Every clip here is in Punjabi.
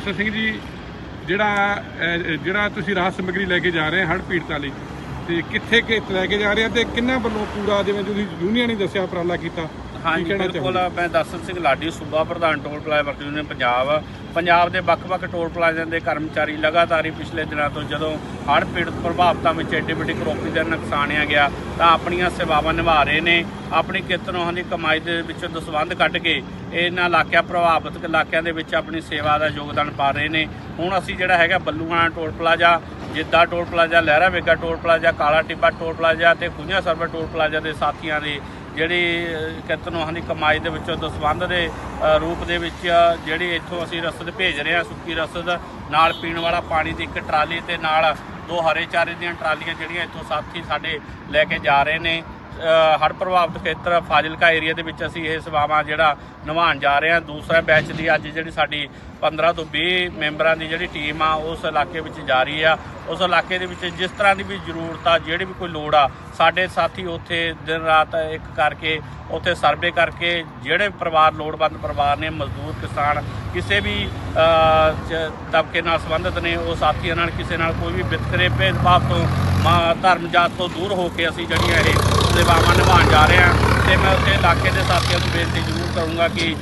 ਦਾਸਰ ਸਿੰਘ ਜੀ, ਜਿਹੜਾ ਜਿਹੜਾ ਤੁਸੀਂ ਰਾਹਤ ਸਮੱਗਰੀ ਲੈ ਕੇ ਜਾ ਰਹੇ, ਹੜ੍ਹ ਪੀੜਤਾਂ ਲਈ, ਤੇ ਕਿੱਥੇ ਕਿ ਲੈ ਕੇ ਜਾ ਰਹੇ ਆ ਤੇ ਕਿੰਨਾ ਵੱਲੋਂ ਪੂਰਾ ਜਿਵੇਂ ਤੁਸੀਂ ਯੂਨੀਅਨ ਨੇ ਦੱਸਿਆ, ਉਪਰਾਲਾ ਕੀਤਾ? ਹਾਂਜੀ ਬਿਲਕੁਲ? ਮੈਂ ਦਰਸ਼ਨ ਸਿੰਘ ਲਾਡੀ ਸੂਬਾ ਪ੍ਰਧਾਨ toll plaza worker union Punjab. Punjab ਦੇ ਵੱਖ-ਵੱਖ ਟੋਲ ਪਲਾਜ਼ਿਆਂ ਦੇ ਕਰਮਚਾਰੀ ਲਗਾਤਾਰ ਹੀ ਪਿਛਲੇ ਦਿਨਾਂ ਤੋਂ ਜਦੋਂ ਹੜ੍ਹ ਪੀੜਤ ਪ੍ਰਭਾਵਿਤਾਂ ਵਿੱਚ ਐਡੀ ਵੱਡੀ ਕਰੋਪੀ ਦਾ ਨੁਕਸਾਨਿਆ ਗਿਆ ਤਾਂ ਆਪਣੀਆਂ ਸੇਵਾਵਾਂ ਨਿਭਾ ਰਹੇ ਨੇ। ਆਪਣੀ ਕਿਰਤਨੋਹਾਂ ਦੀ ਕਮਾਈ ਦੇ ਵਿੱਚੋਂ ਦਸਵੰਧ ਕੱਢ ਕੇ ਇਹਨਾਂ ਇਲਾਕਿਆਂ ਪ੍ਰਭਾਵਿਤ ਇਲਾਕਿਆਂ ਦੇ ਵਿੱਚ ਆਪਣੀ ਸੇਵਾ ਦਾ ਯੋਗਦਾਨ ਪਾ ਰਹੇ ਨੇ। ਹੁਣ ਅਸੀਂ ਜਿਹੜਾ ਹੈਗਾ ਬੱਲੂਆਣਾ ਟੋਲ ਪਲਾਜ਼ਾ ਜਿੱਦਾ toll plaza Lehra Bega toll plaza Kala Tibba toll plaza ਤੇ ਖੁੰਝਾ ਸਰਵਰ ਟੋਲ ਪਲਾਜ਼ਾ ਦੇ ਸਾਥੀਆਂ ਦੇ ਜਿਹੜੀ ਅਹ, ਕਿਰਤਨੋਹਾਂ ਦੀ ਕਮਾਈ ਦੇ ਵਿੱਚੋਂ ਦਸਵੰਧ ਦੇ ਰੂਪ ਦੇ ਵਿੱਚ ਜਿਹੜੀ ਇੱਥੋਂ ਅਸੀਂ ਰਸਦ ਭੇਜ ਰਹੇ ਹਾਂ ਸੁੱਕੀ ਰਸਦ ਨਾਲ ਪੀਣ ਵਾਲਾ ਪਾਣੀ ਦੀ ਇੱਕ ਟਰਾਲੀ ਤੇ ਨਾਲ ਦੋ ਹਰੇ ਚਾਰੇ ਦੀਆਂ ਟਰਾਲੀਆਂ ਜਿਹੜੀਆਂ ਇੱਥੋਂ ਸਾਥੀ ਸਾਡੇ ਲੈ ਕੇ ਜਾ ਰਹੇ ਨੇ। ਹੜ੍ਹ ਪ੍ਰਭਾਵਿਤ ਖੇਤਰ ਫਾਜ਼ਿਲਕਾ ਏਰੀਆ ਦੇ ਵਿੱਚ ਅਸੀਂ ਇਹ ਸੇਵਾਵਾਂ ਜਿਹੜਾ ਨਿਭਾਉਣ ਜਾ ਰਹੇ ਹਾਂ। ਦੂਸਰਾ ਬੈਚ ਦੀ ਅੱਜ ਜਿਹੜੀ ਸਾਡੀ 15 ਤੋਂ 20 ਮੈਂਬਰਾਂ ਦੀ ਜਿਹੜੀ ਟੀਮ ਆ, ਉਸ ਇਲਾਕੇ ਵਿੱਚ ਜਾ ਰਹੀ ਆ। ਉਸ ਇਲਾਕੇ ਦੇ ਵਿੱਚ ਜਿਸ ਤਰ੍ਹਾਂ ਦੀ ਵੀ ਜ਼ਰੂਰਤ ਆ, ਜਿਹੜੀ ਵੀ ਕੋਈ ਲੋੜ ਆ, ਸਾਡੇ ਸਾਥੀ ਉੱਥੇ ਦਿਨ ਰਾਤ ਇੱਕ ਕਰਕੇ, ਉੱਥੇ ਸਰਵੇ ਕਰਕੇ, ਜਿਹੜੇ ਪਰਿਵਾਰ ਲੋੜਵੰਦ ਪਰਿਵਾਰ ਨੇ, ਮਜ਼ਦੂਰ, ਕਿਸਾਨ ਕਿਸੇ ਵੀ ਤਬਕੇ ਨਾਲ ਸੰਬੰਧਿਤ ਨੇ, ਉਹ ਸਾਥੀਆਂ ਨਾਲ, ਕਿਸੇ ਨਾਲ ਕੋਈ ਵੀ ਵਿਤਕਰੇ ਭੇਦਭਾਵ ਤੋਂ, ਮਾ- ਧਰਮ ਜਾਤ ਤੋਂ ਦੂਰ ਹੋ ਕੇ ਅਸੀਂ ਜਿਹੜੀਆਂ ਇਹ ਸੇਵਾਵਾਂ ਨਿਭਾਉਣ ਜਾ ਰਹੇ ਹਾਂ, ਤੇ ਮੈਂ ਉੱਥੇ ਇਲਾਕੇ ਦੇ ਸਾਥੀਆਂ ਨੂੰ ਬੇਨਤੀ ਜ਼ਰੂਰ ਕਰੂੰਗਾ ਕਿ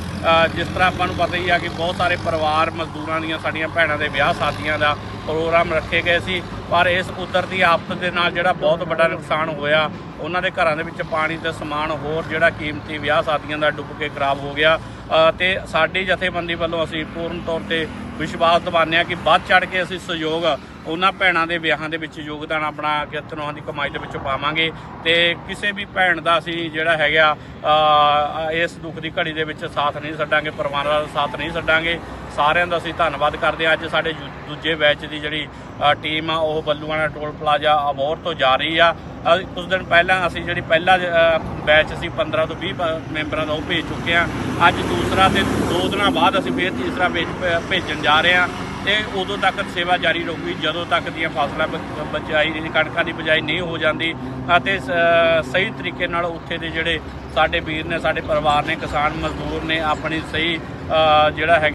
ਜਿਸ ਤਰ੍ਹਾਂ ਆਪਾਂ ਨੂੰ ਪਤਾ ਹੀ ਆ ਕਿ ਬਹੁਤ ਸਾਰੇ ਪਰਿਵਾਰ ਮਜ਼ਦੂਰਾਂ ਦੀਆਂ, ਸਾਡੀਆਂ ਭੈਣਾਂ ਦੇ ਵਿਆਹ ਸ਼ਾਦੀਆਂ ਦਾ ਪ੍ਰੋਗਰਾਮ ਰੱਖੇ ਗਏ ਸੀ ਪਰ ਇਸ ਕੁਦਰਤੀ ਆਫਤ ਦੇ ਨਾਲ ਜਿਹੜਾ ਬਹੁਤ ਵੱਡਾ ਨੁਕਸਾਨ ਹੋਇਆ ਉਹਨਾਂ ਦੇ ਘਰਾਂ ਦੇ ਵਿੱਚ ਪਾਣੀ ਤੇ ਸਮਾਨ ਹੋਰ ਜਿਹੜਾ ਕੀਮਤੀ ਵਿਆਹ ਸ਼ਾਦੀਆਂ ਦਾ ਡੁੱਬ ਕੇ ਖਰਾਬ ਹੋ ਗਿਆ। ਅ, ਤੇ ਸਾਡੀ ਜਥੇਬੰਦੀ ਵੱਲੋਂ ਅਸੀਂ ਪੂਰਨ ਤੌਰ ਤੇ ਵਿਸ਼ਵਾਸ ਦਿਵਾਉਂਦੇ ਹਾਂ ਕਿ ਵੱਧ ਚੜ ਕੇ ਅਸੀਂ ਸਹਿਯੋਗ ਉਹਨਾਂ ਭੈਣਾਂ ਦੇ ਵਿਆਹਾਂ ਦੇ ਵਿੱਚ ਯੋਗਦਾਨ ਆਪਣਾ ਕਿਰਤਨੋਹਾਂ ਦੀ ਕਮਾਈ ਦੇ ਵਿੱਚ ਪਾਵਾਂਗੇ। ਤੇ ਕਿਸੇ ਵੀ ਭੈਣ ਦਾ ਅਸੀਂ ਜਿਹੜਾ ਹੈਗਾ ਇਸ ਦੁੱਖ ਦੀ ਘੜੀ ਦੇ ਵਿੱਚ ਸਾਥ ਨਹੀਂ ਛੱਡਾਂਗੇ ਪਰਿਵਾਰ ਦਾ ਸਾਥ ਨਹੀਂ ਛੱਡਾਂਗੇ। ਸਾਰਿਆਂ ਦਾ ਅਸੀਂ ਧੰਨਵਾਦ ਕਰਦੇ ਹਾਂ। ਅੱਜ ਸਾਡੇ ਦੂ- ਦੂਜੇ ਬੈਚ ਦੀ ਜਿਹੜੀ ਟੀਮ ਆ ਉਹ ਬੱਲੂਆਣਾ ਟੋਲ ਪਲਾਜ਼ਾ ਅਬੋਰ ਤੋਂ ਜਾ ਰਹੀ ਆ। ਅ, ਕੁਝ ਦਿਨ ਪਹਿਲਾਂ ਅਸੀਂ ਜਿਹੜੀ ਪਹਿਲਾ ਬੈਚ ਅਸੀਂ 15 ਤੋਂ 20 ਪ- ਮੈਂਬਰਾਂ ਦਾ ਉਹ ਭੇਜ ਚੁੱਕੇ ਆ ਅੱਜ ਦੂਸਰਾ ਤੇ ਦੋ ਦਿਨਾਂ ਬਾਅਦ ਅਸੀਂ ਫੇਰ ਤੀਸਰਾ ਬੈਚ ਭੇ- ਭੇਜਣ ਜਾ ਰਹੇ ਆ ਤੇ ਉਦੋਂ ਤੱਕ ਸੇਵਾ ਜਾਰੀ ਰਹੂਗੀ। ਜਦੋਂ ਤੱਕ ਦੀਆਂ ਫਸਲਾਂ ਬ- ਬਚਾਈ ਕਣਕਾਂ ਦੀ ਬਜਾਈ ਨਹੀਂ ਹੋ ਜਾਂਦੀ ਅਤੇ ਸ- ਸਹੀ ਤਰੀਕੇ ਨਾਲ ਉੱਥੇ ਦੇ ਜਿਹੜੇ ਸਾਡੇ ਵੀਰ ਨੇ ਸਾਡੇ ਪਰਿਵਾਰ ਨੇ ਕਿਸਾਨ ਮਜ਼ਦੂਰ ਨੇ ਆਪਣੀ ਸਹੀ ਜਿਹੜਾ ਹੈ